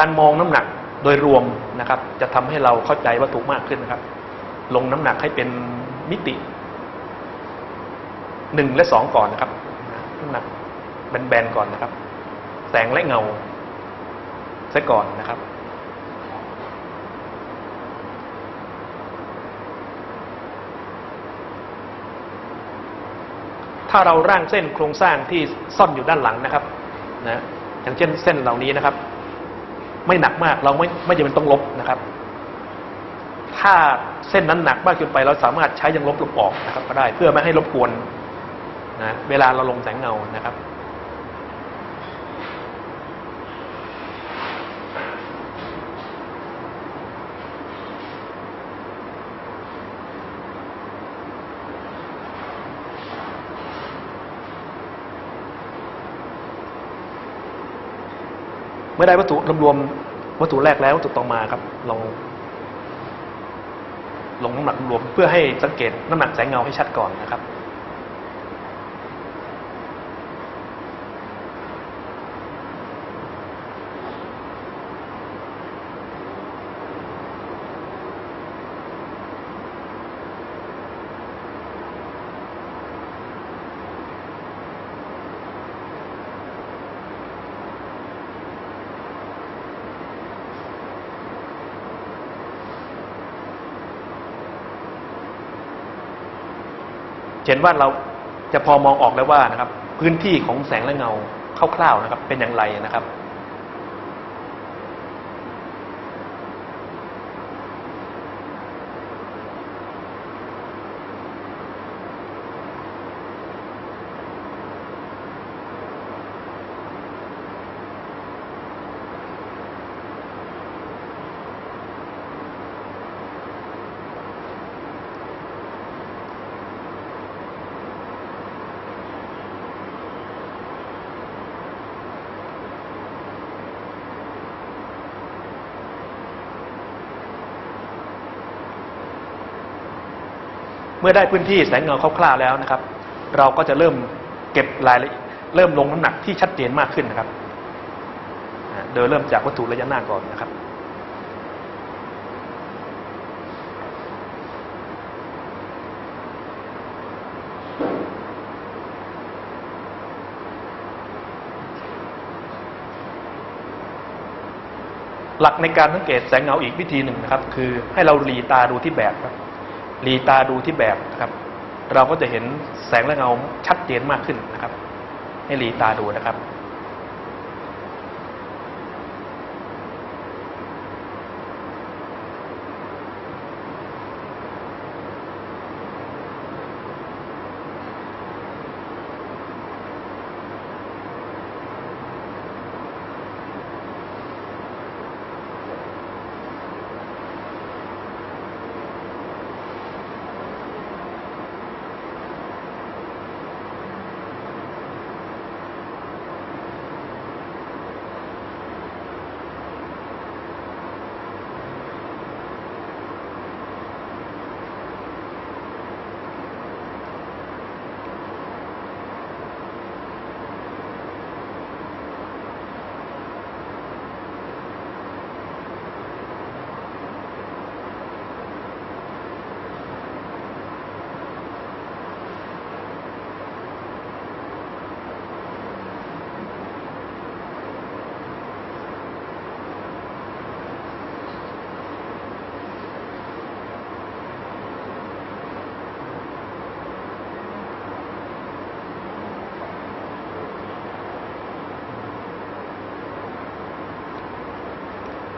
การมองน้ำหนักโดยรวมนะครับ จะทำให้เราเข้าใจวัตถุมากขึ้นนะครับ ลงน้ำหนักให้เป็นมิติหนึ่งและสองก่อนนะครับน้ำหนักแบนๆก่อนนะครับ แสงและเงาซะก่อนนะครับถ้าเราร่างเส้นโครงสร้างที่ซ่อนอยู่ด้านหลังนะครับนะอย่างเช่นเส้นเหล่านี้นะครับ ไม่หนักมากเราไม่ไม่จำเป็นต้องลบนะครับ ถ้าเส้นนั้นหนักมากเกินไป เราสามารถใช้ยังลบลบออกนะครับ ก็ได้เพื่อไม่ให้รบกวนนะเวลาเราลงแสงเงานะครับ เมื่อได้วัตถุรวมๆวัตถุแรกแล้ววัตถุต่อมาครับลองลงน้ำหนักรวมเพื่อให้สังเกตน้ำหนักแสงเงาให้ชัดก่อนนะครับ ห็นว่าเราจะพอมองออกแล้วว่านะครับพื้นที่ของแสงและเงาคร่าวๆนะครับเป็นอย่างไรนะครับ เมื่อได้พื้นที่แสงเงาคร่าวๆแล้วนะครับ เราก็จะเริ่มเก็บรายละเอียดเริ่มลงน้ำหนักที่ชัดเจนมากขึ้นนะครับ โดยเริ่มจากวัตถุระยะหน้าก่อนนะครับหลักในการสังเกตแสงเงาอีกวิธีหนึ่งนะครับ คือให้เราหลีตาดูที่แบบครับ หลีตาดูที่แบบนะครับ เราก็จะเห็นแสงและเงาชัดเจนมากขึ้นนะครับ ให้หลีตาดูนะครับ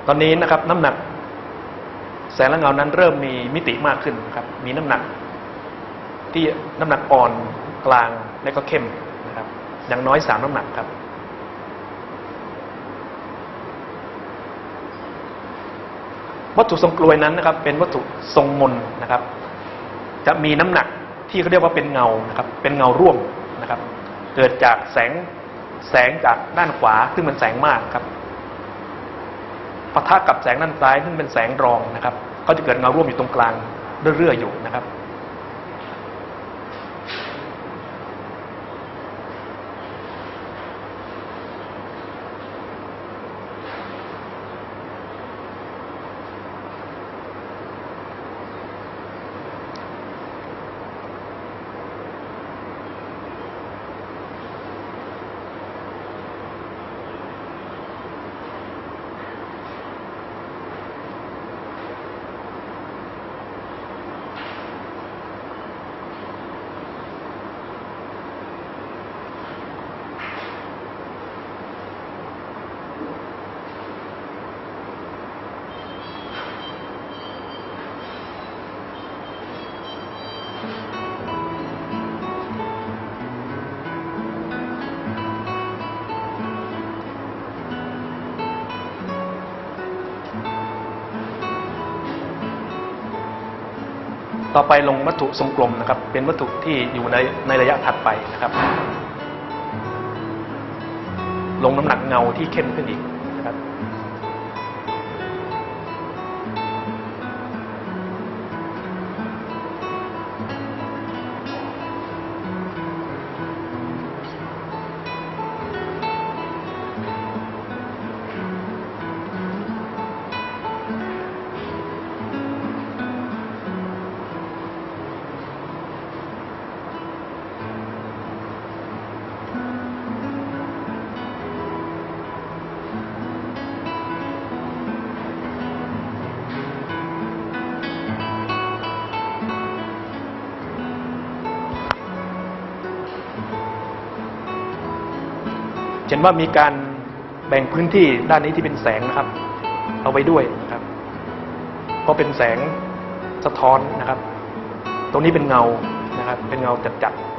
ตอนนี้นะครับน้ำหนัก แสงและเงานั้นเริ่มมีมิติมากขึ้นครับ มีน้ำหนัก ที่น้ำหนักอ่อนกลางและก็เข้มนะครับ อย่างน้อยสามน้ำหนักครับ วัตถุทรงกลวยนั้นนะครับ เป็นวัตถุทรงมนนะครับ จะมีน้ำหนักที่เขาเรียกว่าเป็นเงานะครับ เป็นเงาร่วมนะครับ เกิดจากแสงแสงจากด้านขวาซึ่งเป็นแสงมากครับ ปะทะกับแสงด้านซ้ายซึ่งเป็นแสงรองนะครับ ก็จะเกิดเงาร่วมอยู่ตรงกลางเรื่อยๆอยู่นะครับ ต่อไปลงวัตถุทรงกลมนะครับ เป็นวัตถุที่อยู่ในในระยะถัดไปนะครับ ลงน้ำหนักเงาที่เข้มขึ้นอีก ห็นว่ามีการแบ่งพื้นที่ด้านนี้ที่เป็นแสงนะครับ เอาไว้ด้วยนะครับเพราะเป็นแสงสะท้อนนะครับ ตรงนี้เป็นเงานะครับ เป็นเงาจัดๆ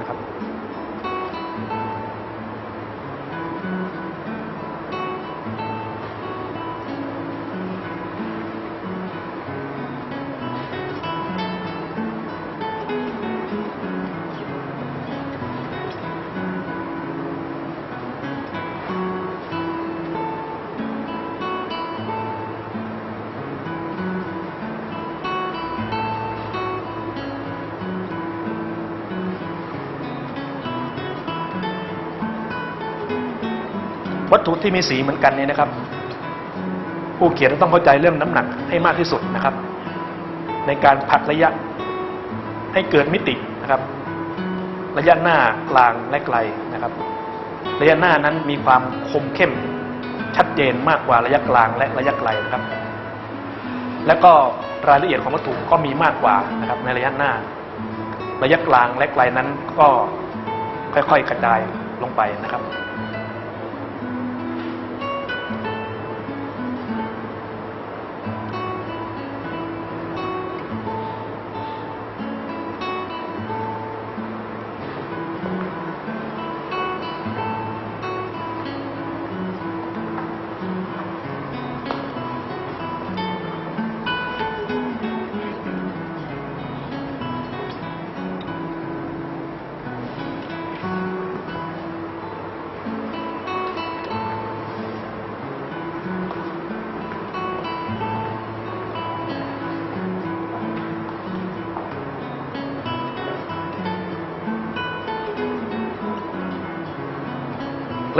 วัตถุที่มีสีเหมือนกันเนี่ยนะครับ ผู้เขียนต้องเข้าใจเรื่องน้ำหนักให้มากที่สุดนะครับ ในการผักระยะให้เกิดมิตินะครับ ระยะหน้ากลางและไกลนะครับ ระยะหน้านั้นมีความคมเข้มชัดเจนมากกว่าระยะกลางและระยะไกลนะครับ และก็รายละเอียดของวัตถุก็มีมากกว่านะครับ ในระยะหน้า ระยะกลางและไกลนั้นก็ค่อยๆกระจายลงไปนะครับ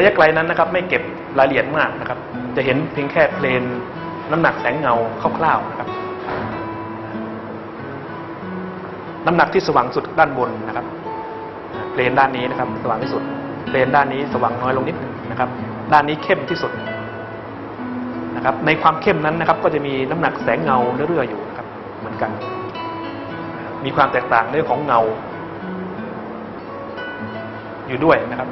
ระยะไกลนั้นนะครับไม่เก็บรายละเอียดมากนะครับ จะเห็นเพียงแค่เพลนน้ำหนักแสงเงาคร่าวๆนะครับ น้ำหนักที่สว่างสุดด้านบนนะครับ เพลนด้านนี้นะครับ สว่างที่สุด เพลนด้านนี้สว่างน้อยลงนิดนึงนะครับ ด้านนี้เข้มที่สุดนะครับ ในความเข้มนั้นนะครับ ก็จะมีน้ำหนักแสงเงาเรื่อยๆอยู่นะครับ เหมือนกัน มีความแตกต่างเรื่องของเงา อยู่ด้วยนะครับ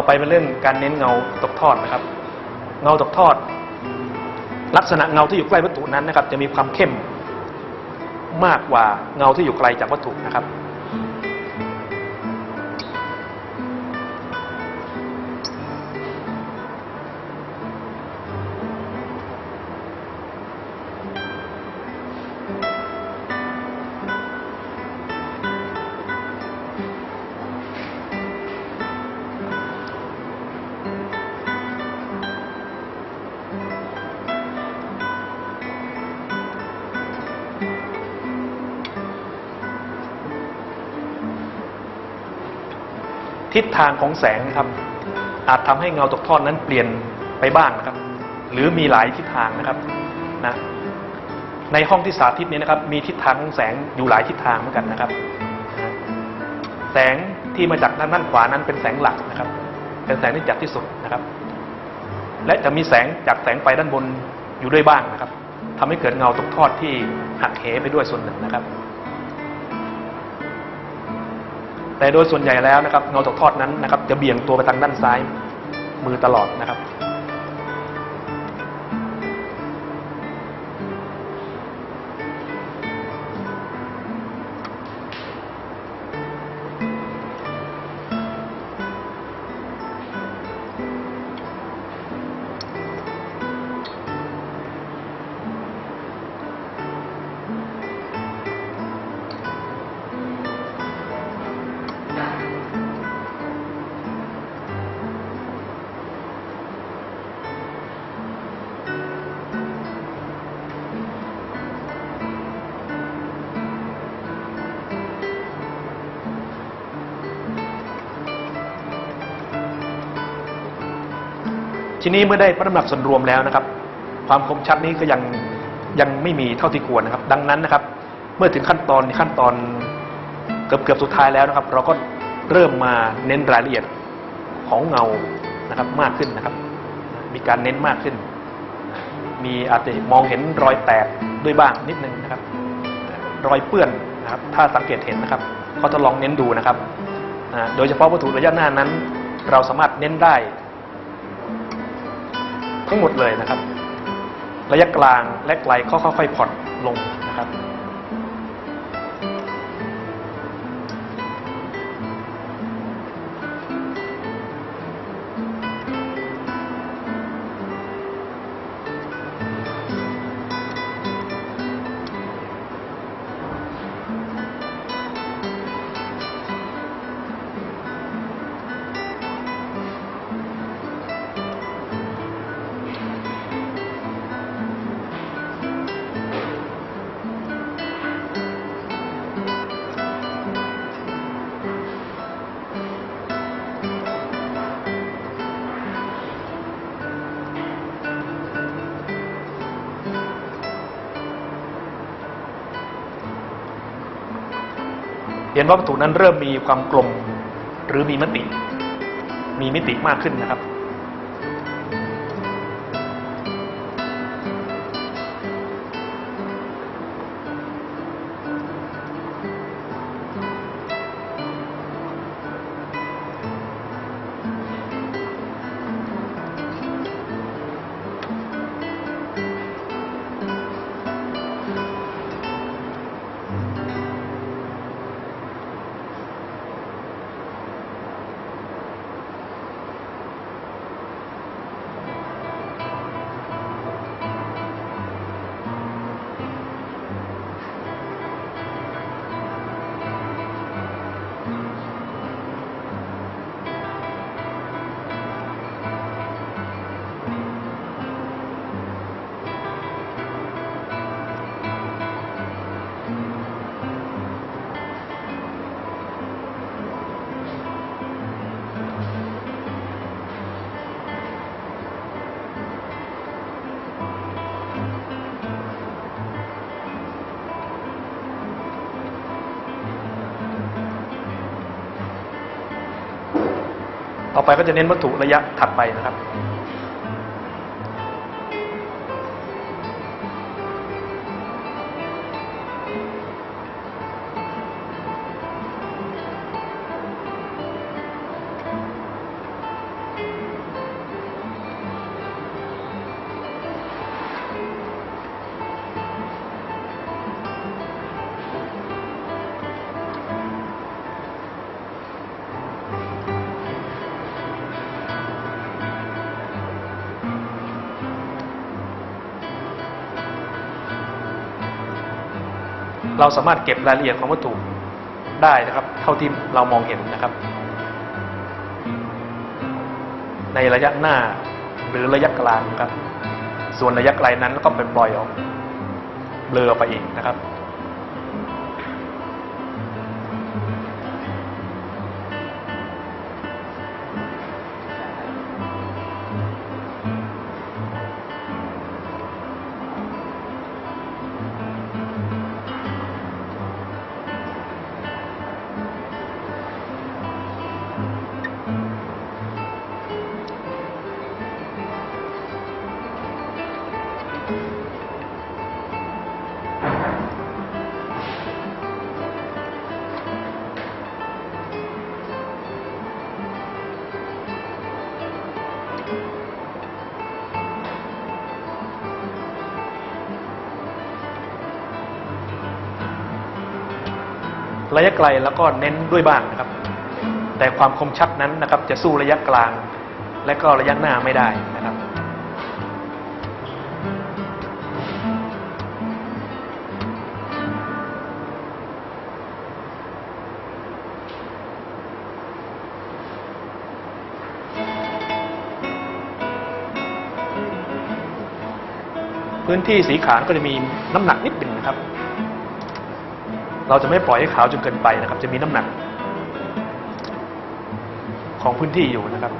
ต่อไปเป็นเรื่องการเน้นเงาตกทอดนะครับ เงาตกทอด ลักษณะเงาที่อยู่ใกล้วัตถุนั้นนะครับ จะมีความเข้มมากกว่าเงาที่อยู่ไกลจากวัตถุนะครับ ทิศทางของแสงนะครับ อาจทำให้เงาตกทอดนั้นเปลี่ยนไปบ้างนะครับ หรือมีหลายทิศทางนะครับนะในห้องที่สาธิตนี้นะครับ มีทิศทางของแสงอยู่หลายทิศทางเหมือนกันนะครับ แสงที่มาจากด้านด้านขวานั้นเป็นแสงหลักนะครับ เป็นแสงที่จัดที่สุดนะครับ และจะมีแสงจากแสงไฟด้านบนอยู่ด้วยบ้างนะครับทำให้เกิดเงาตกทอดที่หักเหไปด้วยส่วนหนึ่งนะครับ แต่โดยส่วนใหญ่แล้วนะครับเงาตกทอดนั้นนะครับจะเบี่ยงตัวไปทางด้านซ้ายมือตลอดนะครับ ทีนี้เมื่อได้พระน้ำหนักส่วนรวมแล้วนะครับ ความคมชัดนี้ก็ยังยังไม่มีเท่าที่ควรนะครับ ดังนั้นนะครับ เมื่อถึงขั้นตอนขั้นตอนเกือบเกือบสุดท้ายแล้วนะครับ เราก็เริ่มมาเน้นรายละเอียดของเงานะครับมากขึ้นนะครับ มีการเน้นมากขึ้น มีอาจจะมองเห็นรอยแตกด้วยบ้างนิดนึงนะครับ รอยเปื้อนนะครับ ถ้าสังเกตเห็นนะครับ ก็ทดลองเน้นดูนะครับ โดยเฉพาะวัตถุระยะหน้านั้น เราสามารถเน้นได้ ทั้งหมดเลยนะครับ ระยะกลางและไกลก็ค่อยๆผ่อนลงนะครับ ห็นว่าวัตถุนั้นเริ่มมีความกลมหรือมีมติ มีมิติมากขึ้นนะครับ ไปก็จะเน้นวัตถุระยะถัดไปนะครับ เราสามารถเก็บรายละเอียดของวัตถุได้นะครับ เท่าที่เรามองเห็นนะครับ ในระยะหน้าหรือระยะกลางครับ ส่วนระยะไกลนั้นก็เป็นปล่อยออกเบลอไปอีกนะครับ ระยะไกลแล้วก็เน้นด้วยบ้างนะครับ แต่ความคมชัดนั้นนะครับ จะสู้ระยะกลาง และก็ระยะหน้าไม่ได้นะครับพื้นที่สีขาวก็จะมีน้ำหนักนิดหนึ่งนะครับ เราจะไม่ปล่อยให้ขาวจนเกินไปนะครับ จะมีน้ำหนักของพื้นที่อยู่นะครับ